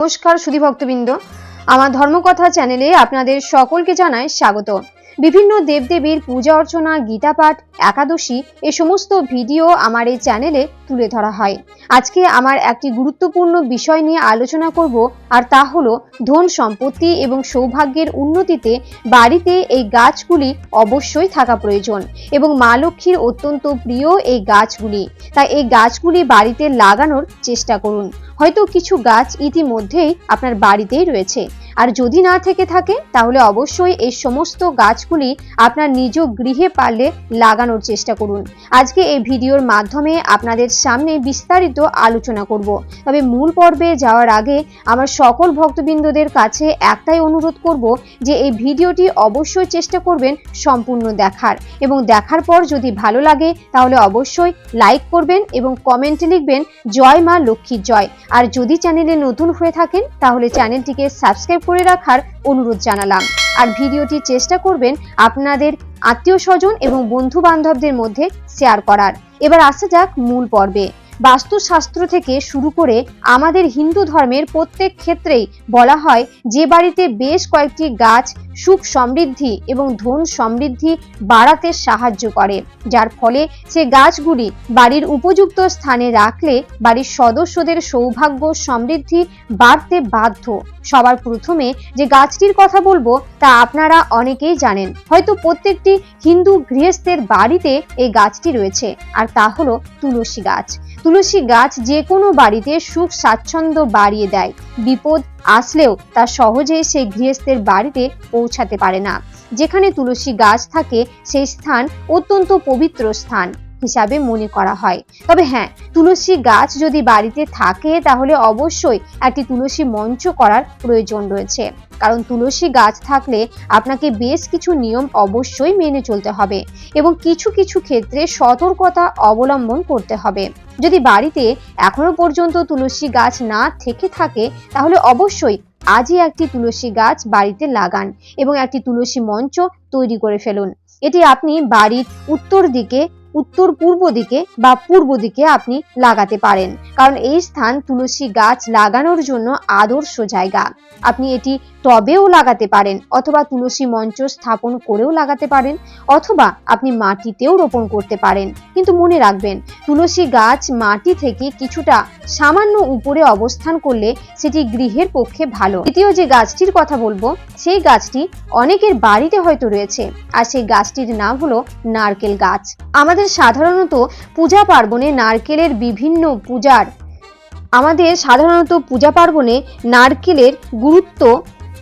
নমস্কার সুধী ভক্তবৃন্দ। আমার ধর্মকথা চ্যানেলে আপনাদের সকলকে জানাই স্বাগত। বিভিন্ন দেবদেবীর পূজা অর্চনা গীতা পাঠ একাদশী, এ সমস্ত ভিডিও আমার এই চ্যানেলে তুলে ধরা হয়। আজকে আমার একটি গুরুত্বপূর্ণ বিষয় নিয়ে আলোচনা করব, আর তা হলো ধন সম্পত্তি এবং সৌভাগ্যের উন্নতিতে বাড়িতে এই গাছগুলি অবশ্যই থাকা প্রয়োজন এবং মা লক্ষ্মীর অত্যন্ত প্রিয় এই গাছগুলি। তাই এই গাছগুলি বাড়িতে লাগানোর চেষ্টা করুন। হয়তো কিছু গাছ ইতিমধ্যেই আপনার বাড়িতেই রয়েছে। আর যদি না থেকে থাকে, তাহলে অবশ্যই এই সমস্ত গাছগুলি আপনার নিজ গৃহে পারলে লাগানোর চেষ্টা করুন। আজকে এই ভিডিওর মাধ্যমে আপনাদের সামনে বিস্তারিত আলোচনা করব। তবে মূল পর্বে যাওয়ার আগে আমার সকল ভক্তবৃন্দদের কাছে একটাই অনুরোধ করব যে এই ভিডিওটি অবশ্যই চেষ্টা করবেন সম্পূর্ণ দেখার। এবং দেখার পর যদি ভালো লাগে, তাহলে অবশ্যই লাইক করবেন এবং কমেন্টে লিখবেন, জয় মা লক্ষ্মীর জয়। আর যদি চ্যানেলে নতুন হয়ে থাকেন, তাহলে চ্যানেলটিকে সাবস্ক্রাইব করে রাখার অনুরোধ জানালাম। আর ভিডিওটি চেষ্টা করবেন আপনাদের আত্মীয় স্বজন এবং বন্ধু বান্ধবদের মধ্যে শেয়ার করার। এবার আসা যাক মূল পর্বে। বাস্তুশাস্ত্র থেকে শুরু করে আমাদের হিন্দু ধর্মের প্রত্যেক ক্ষেত্রেই বলা হয় যে বাড়িতে বেশ কয়েকটি গাছ সুখ সমৃদ্ধি এবং ধন সমৃদ্ধি বাড়াতে সাহায্য করে, যার ফলে সে গাছগুলি বাড়ির উপযুক্ত স্থানে রাখলে বাড়ির সদস্যদের সৌভাগ্য সমৃদ্ধি বাড়তে বাধ্য। সবার প্রথমে যে গাছটির কথা বলব, তা আপনারা অনেকেই জানেন। হয়তো প্রত্যেকটি হিন্দু গৃহস্থের বাড়িতে এই গাছটি রয়েছে, আর তা হলো তুলসী গাছ। তুলসী গাছ যে কোনো বাড়িতে সুখ স্বাচ্ছন্দ্য বাড়িয়ে দেয়। বিপদ আসলেও তা সহজে সেই গৃহস্থের বাড়িতে পৌঁছাতে পারে না। যেখানে তুলসী গাছ থাকে, সেই স্থান অত্যন্ত পবিত্র স্থান। হিসাবে মনে করা হয়। তবে হ্যাঁ তুলসী গাছ যদি বাড়িতে থাকে, তাহলে অবশ্যই একটি তুলসী মঞ্চ করার প্রয়োজন রয়েছে। কারণ তুলসী গাছ থাকলে আপনাকে বেশ কিছু নিয়ম অবশ্যই মেনে চলতে হবে এবং কিছু কিছু ক্ষেত্রে সতর্কতা অবলম্বন করতে হবে। যদি বাড়িতে এখনও পর্যন্ত তুলসী গাছ না থেকে থাকে, তাহলে অবশ্যই আজই একটি তুলসী গাছ বাড়িতে লাগান এবং একটি তুলসী মঞ্চ তৈরি করে ফেলুন। এটি আপনি বাড়ির উত্তর দিকে উত্তর পূর্ব দিকে বা পূর্ব দিকে আপনি লাগাতে পারেন। কারণ এই স্থান তুলসী গাছ লাগানোর জন্য আদর্শ জায়গা। আপনি এটি টবেও লাগাতে পারেন অথবা তুলসী মঞ্চ স্থাপন করেও লাগাতে পারেন অথবা আপনি মাটিতেও রোপণ করতে পারেন। কিন্তু মনে রাখবেন, তুলসী গাছ মাটি থেকে কিছুটা সামান্য উপরে অবস্থান করলে সেটি গৃহের পক্ষে ভালো। দ্বিতীয় যে গাছটির কথা বলব, সেই গাছটি অনেকের বাড়িতে হয়তো রয়েছে। আর সেই গাছটির নাম হলো নারকেল গাছ। আমাদের সাধারণত পূজা পার্বণে নারকেলের বিভিন্ন পূজার, আমাদের সাধারণত পূজা পার্বণে নারকেলের গুরুত্ব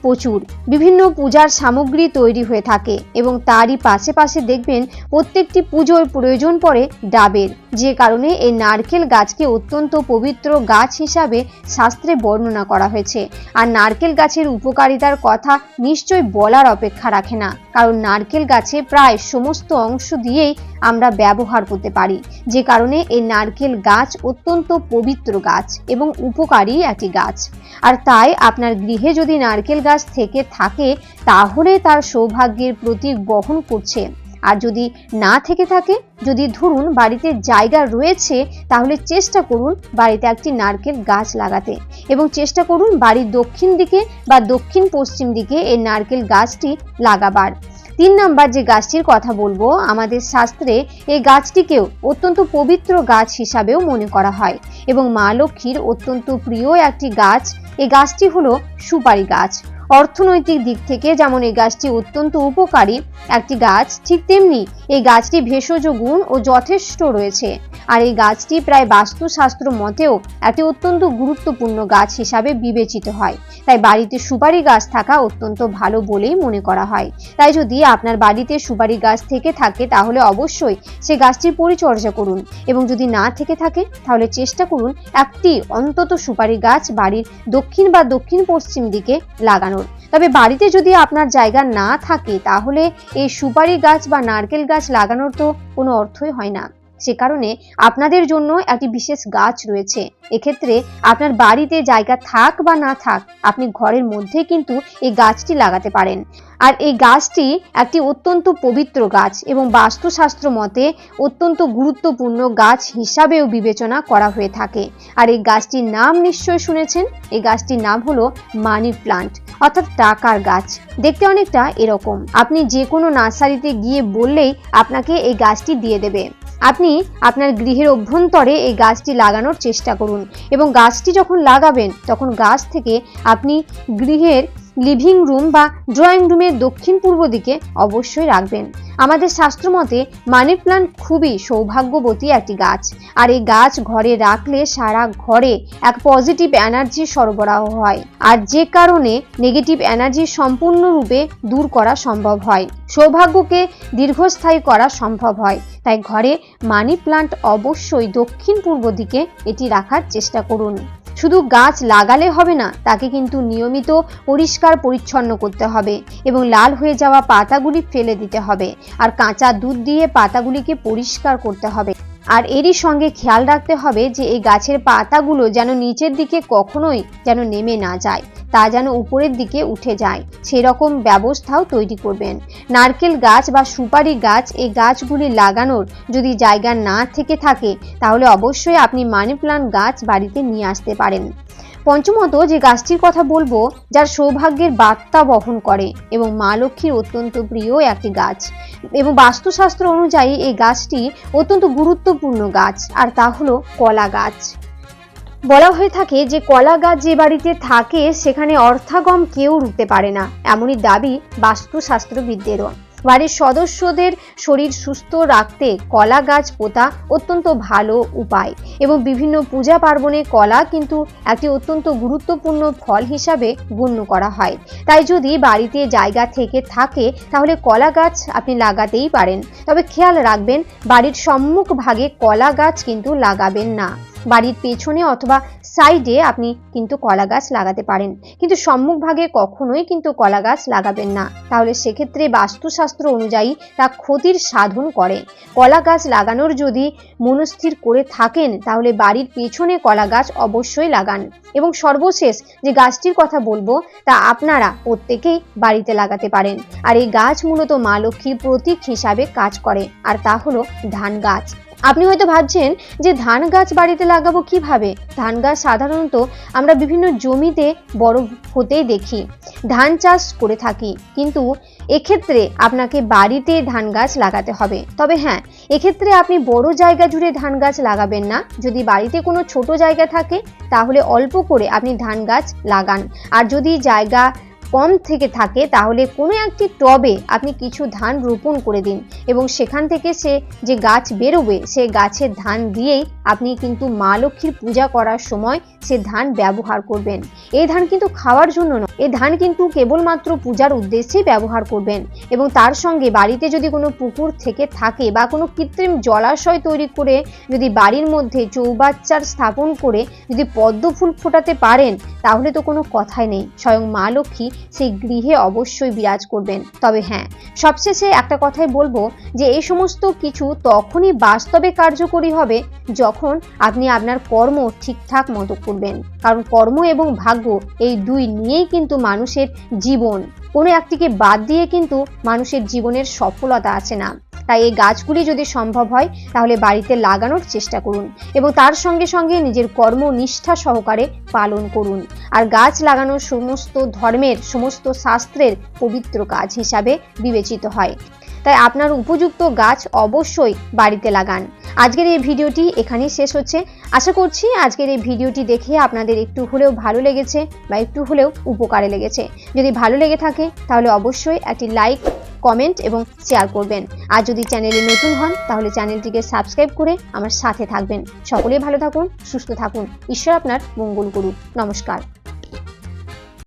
প্রচুর। বিভিন্ন পূজার সামগ্রী তৈরি হয়ে থাকে এবং তারই পাশে পাশে দেখবেন প্রত্যেকটি পুজোর প্রয়োজন পড়ে ডাবের। যে কারণে এই নারকেল গাছকে অত্যন্ত পবিত্র গাছ হিসাবে শাস্ত্রে বর্ণনা করা হয়েছে। আর নারকেল গাছের উপকারিতার কথা নিশ্চয় বলার অপেক্ষা রাখে না। কারণ নারকেল গাছে প্রায় সমস্ত অংশ দিয়েই আমরা ব্যবহার করতে পারি। যে কারণে এই নারকেল গাছ অত্যন্ত পবিত্র গাছ এবং উপকারী একটি গাছ। আর তাই আপনার গৃহে যদি নারকেল গাছ থেকে থাকে, তাহলে তার সৌভাগ্যের প্রতীক বহন করছে। আর যদি না থেকে থাকে, যদি ধরুন বাড়িতে জায়গা রয়েছে, তাহলে চেষ্টা করুন বাড়িতে একটি নারকেল গাছ লাগাতে। এবং চেষ্টা করুন বাড়ির দক্ষিণ দিকে বা দক্ষিণ পশ্চিম দিকে এই নারকেল গাছটি লাগাবার। তিন নাম্বার যে গাছটির কথা বলব, আমাদের শাস্ত্রে এই গাছটিকেও অত্যন্ত পবিত্র গাছ হিসাবেও মনে করা হয় এবং মা লক্ষ্মীর অত্যন্ত প্রিয় একটি গাছ। এই গাছটি হলো সুপারি গাছ। অর্থনৈতিক দিক থেকে যেমন এই গাছটি অত্যন্ত উপকারী, একটি গাছ ঠিক তেমনি এই গাছটি ভেষজ গুণ ও যথেষ্ট রয়েছে। আর এই গাছটি প্রায় বাস্তুশাস্ত্র মতেও একটি অত্যন্ত গুরুত্বপূর্ণ গাছ হিসাবে বিবেচিত হয়। তাই বাড়িতে সুপারি গাছ থাকা অত্যন্ত ভালো বলেই মনে করা হয়। তাই যদি আপনার বাড়িতে সুপারি গাছ থেকে থাকে, তাহলে অবশ্যই সে গাছটির পরিচর্যা করুন। এবং যদি না থেকে থাকে, তাহলে চেষ্টা করুন একটি অন্তত সুপারি গাছ বাড়ির দক্ষিণ বা দক্ষিণ পশ্চিম দিকে লাগানোর তবে বাড়িতে যদি আপনার জায়গা না থাকে, তাহলে এই সুপারি গাছ বা নারকেল গাছ লাগানোর তো কোনো অর্থই হয় না। সে কারণে আপনাদের জন্য একটি বিশেষ গাছ রয়েছে। এক্ষেত্রে আপনার বাড়িতে জায়গা থাক বা না থাক, আপনি ঘরের মধ্যে কিন্তু এই গাছটি লাগাতে পারেন। আর এই গাছটি একটি অত্যন্ত পবিত্র গাছ এবং বাস্তুশাস্ত্র মতে অত্যন্ত গুরুত্বপূর্ণ গাছ হিসাবেও বিবেচনা করা হয়ে থাকে। আর এই গাছটির নাম নিশ্চয়ই শুনেছেন? এই গাছটির নাম হলো মানি প্লান্ট, অর্থাৎ টাকার গাছ। দেখতে অনেকটা এরকম। আপনি যে কোনো নার্সারিতে গিয়ে বললেই আপনাকে এই গাছটি দিয়ে দেবে। আপনি আপনার গৃহের অভ্যন্তরে এই গাছটি লাগানোর চেষ্টা করুন। এবং গাছটি যখন লাগাবেন, তখন গাছ থেকে আপনি গৃহের লিভিং রুম বা ড্রয়িং রুমের দক্ষিণ পূর্ব দিকে অবশ্যই রাখবেন। আমাদের শাস্ত্রমতে মানি প্লান্ট খুবই সৌভাগ্যবতী একটি গাছ। আর এই গাছ ঘরে রাখলে সারা ঘরে এক পজিটিভ এনার্জি সরবরাহ হয়। আর যে কারণে নেগেটিভ এনার্জি সম্পূর্ণরূপে দূর করা সম্ভব হয়। সৌভাগ্যকে দীর্ঘস্থায়ী করা সম্ভব হয়। তাই ঘরে মানি প্লান্ট অবশ্যই দক্ষিণ পূর্ব দিকে এটি রাখার চেষ্টা করুন। শুধু গাছ লাগালে হবে না, তাকে কিন্তু নিয়মিত পরিষ্কার পরিচ্ছন্ন করতে হবে এবং লাল হয়ে যাওয়া পাতাগুলি ফেলে দিতে হবে। আর কাঁচা দুধ দিয়ে পাতাগুলিকে পরিষ্কার করতে হবে। আর এরই সঙ্গে খেয়াল রাখতে হবে যে এই গাছের পাতাগুলো যেন নিচের দিকে কখনোই যেন নেমে না যায়, তা যেন উপরের দিকে উঠে যায়। সেরকম ব্যবস্থাও তৈরি করবেন। নারকেল গাছ বা সুপারি গাছ এই গাছগুলি লাগানোর যদি জায়গা না থেকে থাকে, তাহলে অবশ্যই আপনি মানি প্লান্ট গাছ বাড়িতে নিয়ে আসতে পারেন। পঞ্চমত যে গাছটির কথা বলব, যার সৌভাগ্যের বার্তা বহন করে এবং মা লক্ষ্মীর অত্যন্ত প্রিয় একটি গাছ। এবং বাস্তুশাস্ত্র অনুযায়ী এই গাছটি অত্যন্ত গুরুত্বপূর্ণ গাছ, আর তা হলো কলা গাছ। বলা হয়ে থাকে যে কলা গাছ যে বাড়িতে থাকে, সেখানে অর্থাগম কেউ রুখতে পারে না, এমনই দাবি বাস্তুশাস্ত্রবিদদেরও বাড়ির সদস্যদের শরীর সুস্থ রাখতে কলা গাছ পোতা অত্যন্ত ভালো উপায় এবং বিভিন্ন পূজা পার্বণে কলা কিন্তু একটি অত্যন্ত গুরুত্বপূর্ণ ফল হিসাবে গণ্য করা হয়। তাই যদি বাড়িতে জায়গা থেকে থাকে, তাহলে কলা গাছ আপনি লাগাতেই পারেন। তবে খেয়াল রাখবেন, বাড়ির সম্মুখ ভাগে কলা গাছ কিন্তু লাগাবেন না। বাড়ির পেছনে অথবা সাইডে আপনি কিন্তু কলা গাছ লাগাতে পারেন। কিন্তু সম্মুখ ভাগে কখনোই কিন্তু কলা গাছ লাগাবেন না। তাহলে সেক্ষেত্রে বাস্তুশাস্ত্র অনুযায়ী তা ক্ষতির সাধন করে। কলা গাছ লাগানোর যদি মনস্থির করে থাকেন, তাহলে বাড়ির পেছনে কলা গাছ অবশ্যই লাগান। এবং সর্বশেষ যে গাছটির কথা বলব, তা আপনারা প্রত্যেকেই বাড়িতে লাগাতে পারেন। আর এই গাছ মূলত মা লক্ষ্মীর প্রতীক হিসাবে কাজ করে। আর তা হলো ধান গাছ। আপনি হয়তো ভাবছেন যে ধান গাছ বাড়িতে লাগাবো কীভাবে? ধান গাছ সাধারণত আমরা বিভিন্ন জমিতে বড় হতেই দেখি। ধান চাষ করে থাকি, কিন্তু এক্ষেত্রে আপনাকে বাড়িতে ধান গাছ লাগাতে হবে। তবে হ্যাঁ এক্ষেত্রে আপনি বড় জায়গা জুড়ে ধান গাছ লাগাবেন না। যদি বাড়িতে কোনো ছোট জায়গা থাকে, তাহলে অল্প করে আপনি ধান গাছ লাগান। আর যদি জায়গা কম থেকে থাকে, তাহলে কোনো একটি টবে আপনি কিছু ধান রোপণ করে দিন এবং সেখান থেকে সে যে গাছ বেরোবে, সে গাছের ধান দিয়েই আপনি কিন্তু মা লক্ষ্মীর পূজা করার সময় সে ধান ব্যবহার করবেন। এই ধান কিন্তু খাওয়ার জন্য নয়, এই ধান কিন্তু কেবলমাত্র পূজার উদ্দেশ্যেই ব্যবহার করবেন এবং তার সঙ্গে বাড়িতে যদি কোনো পুকুর থেকে থাকে বা কোনো কৃত্রিম জলাশয় তৈরি করে যদি বাড়ির মধ্যে চৌবাচ্চার স্থাপন করে যদি পদ্ম ফুল ফোটাতে পারেন, তাহলে তো কোনো কথাই নেই। স্বয়ং মা লক্ষ্মী সেই গৃহে অবশ্যই বিরাজ করবেন। তবে হ্যাঁ সবশেষে একটা কথাই বলব যে এই সমস্ত কিছু তখনই বাস্তবে কার্যকরী হবে যখন আপনি আপনার কর্ম ঠিকঠাক মতো করবেন। কারণ কর্ম এবং ভাগ্য এই দুই নিয়েই কিন্তু মানুষের জীবন। কোনো একটিকে বাদ দিয়ে কিন্তু মানুষের জীবনের সফলতা আছে না। তাই এই গাছগুলি যদি সম্ভব হয়, তাহলে বাড়িতে লাগানোর চেষ্টা করুন এবং তার সঙ্গে সঙ্গে নিজের কর্ম নিষ্ঠা সহকারে পালন করুন। আর গাছ লাগানো সমস্ত ধর্মের, সমস্ত শাস্ত্রের পবিত্র কাজ হিসাবে বিবেচিত হয়। তাই আপনার উপযুক্ত গাছ অবশ্যই বাড়িতে লাগান। আজকের এই ভিডিওটি এখানেই শেষ হচ্ছে। আশা করছি আজকের এই ভিডিওটি দেখে আপনাদের একটু হলেও ভালো লেগেছে বা একটু হলেও উপকারে লেগেছে। যদি ভালো লেগে থাকে, তাহলে অবশ্যই একটি লাইক কমেন্ট এবং শেয়ার করবেন। আর যদি চ্যানেলে নতুন হন, তাহলে চ্যানেলটিকে সাবস্ক্রাইব করে আমার সাথে থাকবেন। সকলেই ভালো থাকুন, সুস্থ থাকুন। ঈশ্বর আপনার মঙ্গল করুক। নমস্কার।